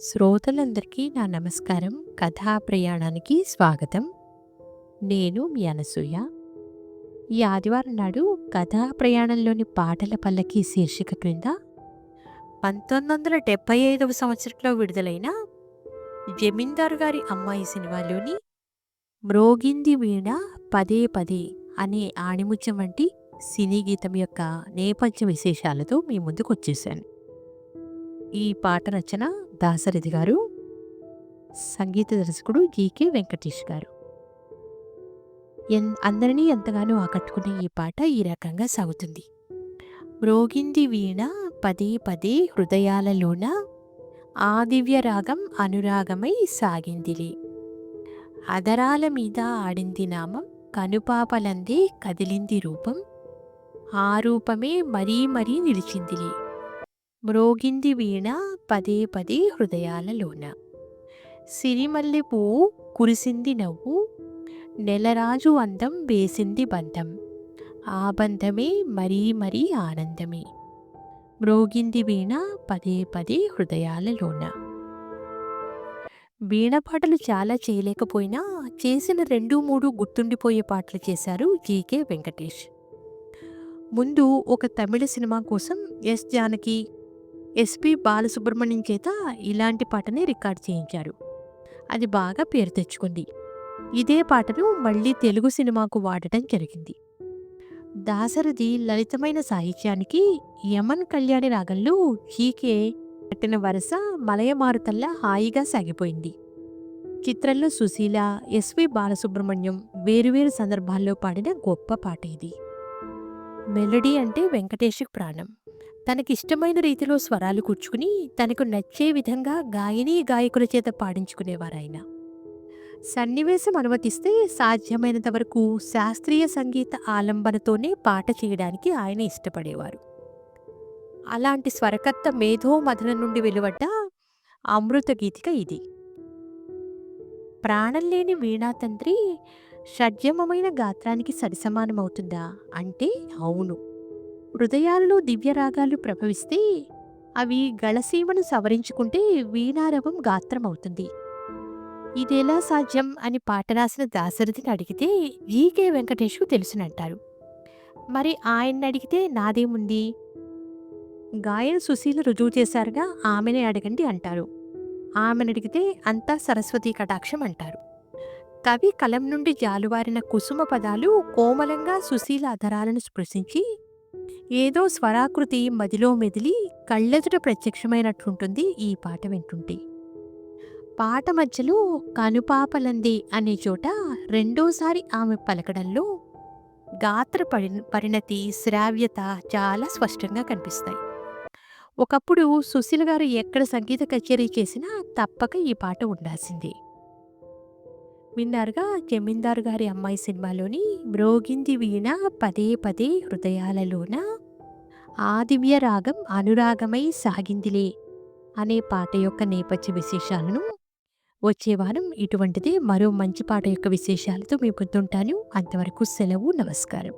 శ్రోతలందరికీ నా నమస్కారం. కథా ప్రయాణానికి స్వాగతం. నేను మీ అనసూయ. ఈ ఆదివారం నాడు కథా ప్రయాణంలోని పాటల పల్లకి శీర్షిక క్రింద పంతొమ్మిది వందల డెబ్బై ఐదవ సంవత్సరంలో విడుదలైన జమీందారు గారి అమ్మాయి సినిమాలోని మ్రోగింది వీణ పదే పదే అనే ఆణిముత్యం వంటి సినీ గీతం యొక్క నేపథ్య విశేషాలతో మీ ముందుకు వచ్చేసాను ఈ పాట రచన దాసరథి గారు సంగీత దర్శకుడు జీకే వెంకటేష్ గారు. ఎన్ అందరినీ ఎంతగానో ఆకట్టుకునే ఈ పాట ఈ రకంగా సాగుతుంది. మ్రోగింది వీణ పదే పదే హృదయాలలోన ఆ దివ్య రాగం అనురాగమై సాగిందిలే. అదరాల మీద ఆడింది నామం కనుపాపలందే కదిలింది రూపం ఆ రూపమే మరీ మరీ నిలిచిందిలే. మ్రోగింది వీణ పదే పదే హృదయాలలోన సిరిమల్లె పువ్వు కురిసింది నవ్వు నెలరాజు అందం వేసింది బంధం. ఆ బంధమే మరీ మరీ ఆనందమే. మ్రోగింది వీణ పదే పదే హృదయాలలోన వీణ పాటలు చాలా చేయలేకపోయినా చేసిన రెండు మూడు గుర్తుండిపోయే పాటలు చేశారు జీకే వెంకటేష్. ముందు ఒక తమిళ సినిమా కోసం ఎస్ జానకి ఎస్పి బాలసుబ్రహ్మణ్యం చేత ఇలాంటి పాటని రికార్డ్ చేయించారు. అది బాగా పేరు తెచ్చుకుంది. ఇదే పాటను మళ్ళీ తెలుగు సినిమాకు వాడటం జరిగింది. దాసరథి లలితమైన సాహిత్యానికి యమన్ కళ్యాణి రాగంలో హీకే కట్టిన వరస మలయమారుతల్లా హాయిగా సాగిపోయింది. చిత్రంలో సుశీల ఎస్వి బాలసుబ్రహ్మణ్యం వేరువేరు సందర్భాల్లో పాడిన గొప్ప పాట ఇది. మెలడీ అంటే వెంకటేష్కి ప్రాణం. తనకిష్టమైన రీతిలో స్వరాలు కూర్చుకుని తనకు నచ్చే విధంగా గాయని గాయకుల చేత పాడించుకునేవారాయన. సన్నివేశం అనుమతిస్తే సాధ్యమైనంత వరకు శాస్త్రీయ సంగీత ఆలంబనతోనే పాట చేయడానికి ఆయన ఇష్టపడేవారు. అలాంటి స్వరకర్త మేధో మదన నుండి వెలువడ్డ అమృత గీతిక ఇది. ప్రాణం లేని వీణాతంత్రి షడ్జమమైన గాత్రానికి సరిసమానమవుతుందా? అంటే అవును. హృదయాలలో దివ్యరాగాలు ప్రభవిస్తే అవి గళసీమను సవరించుకుంటే వీణారవం గాత్రం అవుతుంది ఇదెలా సాధ్యం అని పాట రాసిన దాశరథిని అడిగితే జీకే వెంకటేష్కు తెలుసునంటారు. మరి ఆయన్ని అడిగితే నాదేముంది? గాయన సుశీల రుజువు చేశారుగా ఆమెనే అడగండి అంటారు. ఆమెను అడిగితే అంతా సరస్వతీ కటాక్షం అంటారు. కవి కలం నుండి జాలువారిన కుసుమ పదాలు కోమలంగా సుశీల అధరాలను స్పృశించి ఏదో స్వరాకృతి మదిలో మెదిలి కళ్ళెదుట ప్రత్యక్షమైనట్లుంటుంది ఈ పాట వింటుంటే. పాట మధ్యలో కనుపాపలంది అనే చోట రెండోసారి ఆమె పలకడంలో గాత్ర పరి పరిణతి శ్రావ్యత చాలా స్పష్టంగా కనిపిస్తాయి. ఒకప్పుడు సుశీల గారు ఎక్కడ సంగీత కచేరీ చేసినా తప్పక ఈ పాట ఉండాల్సిందే. విన్నారుగా జమీందారు గారి అమ్మాయి సినిమాలోని మ్రోగింది వీణ పదే పదే హృదయాలలోన ఆ దివ్య రాగం అనురాగమై సాగిందిలే అనే పాట యొక్క నేపథ్య విశేషాలను వచ్చే వారం ఇటువంటిదే మరో మంచి పాట యొక్క విశేషాలతో మీ పొద్దుంటాను. అంతవరకు సెలవు నమస్కారం.